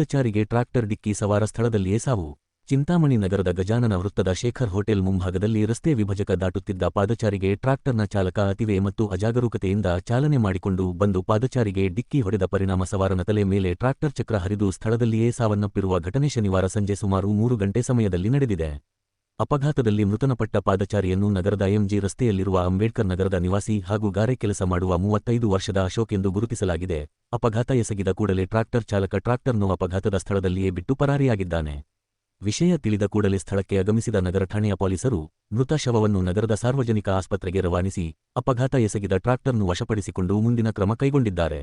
ಪಾದಚಾರಿಗೆ tractor ಡಿಕ್ಕಿ ಸವಾರ ಸ್ಥಳದಲ್ಲಿಯೇ ಸಾವು. ಚಿಂತಾಮಣಿ ನಗರದ ಗಜಾನನ ವೃತ್ತದ ಶೇಖರ್ ಹೋಟೆಲ್ ಮುಂಭಾಗದಲ್ಲಿ ರಸ್ತೆ ವಿಭಜಕ ದಾಟುತ್ತಿದ್ದ ಪಾದಚಾರಿಗೆ ಟ್ರಾಕ್ಟರ್ನ ಚಾಲಕ ಅತಿವೆ ಮತ್ತು ಅಜಾಗರೂಕತೆಯಿಂದ ಚಾಲನೆ ಮಾಡಿಕೊಂಡು ಬಂದು ಪಾದಚಾರಿಗೆ ಡಿಕ್ಕಿ ಹೊಡೆದ ಪರಿಣಾಮ ಸವಾರನ ತಲೆ ಮೇಲೆ ಟ್ರಾಕ್ಟರ್ ಚಕ್ರ ಹರಿದು ಸ್ಥಳದಲ್ಲಿಯೇ ಸಾವನ್ನಪ್ಪಿರುವ ಘಟನೆ ಶನಿವಾರ ಸಂಜೆ ಸುಮಾರು ಮೂರು ಗಂಟೆ ಸಮಯದಲ್ಲಿ ನಡೆದಿದೆ. ಅಪಘಾತದಲ್ಲಿ ಮೃತನಪಟ್ಟ ಪಾದಚಾರಿಯನ್ನು ನಗರದ ಎಂಜಿ ರಸ್ತೆಯಲ್ಲಿರುವ ಅಂಬೇಡ್ಕರ್ ನಗರದ ನಿವಾಸಿ ಹಾಗೂ ಗಾರೆ ಕೆಲಸ ಮಾಡುವ ಮೂವತ್ತೈದು ವರ್ಷದ ಅಶೋಕ್ ಎಂದು ಗುರುತಿಸಲಾಗಿದೆ. ಅಪಘಾತ ಎಸಗಿದ ಕೂಡಲೇ ಟ್ರಾಕ್ಟರ್ ಚಾಲಕ ಟ್ರಾಕ್ಟರ್ನು ಅಪಘಾತದ ಸ್ಥಳದಲ್ಲಿಯೇ ಬಿಟ್ಟು ಪರಾರಿಯಾಗಿದ್ದಾನೆ. ವಿಷಯ ತಿಳಿದ ಕೂಡಲೇ ಸ್ಥಳಕ್ಕೆ ಆಗಮಿಸಿದ ನಗರ ಠಾಣೆಯ ಪೊಲೀಸರು ಮೃತ ಶವವನ್ನು ನಗರದ ಸಾರ್ವಜನಿಕ ಆಸ್ಪತ್ರೆಗೆ ರವಾನಿಸಿ ಅಪಘಾತ ಎಸಗಿದ ಟ್ರಾಕ್ಟರ್ನು ವಶಪಡಿಸಿಕೊಂಡು ಮುಂದಿನ ಕ್ರಮ ಕೈಗೊಂಡಿದ್ದಾರೆ.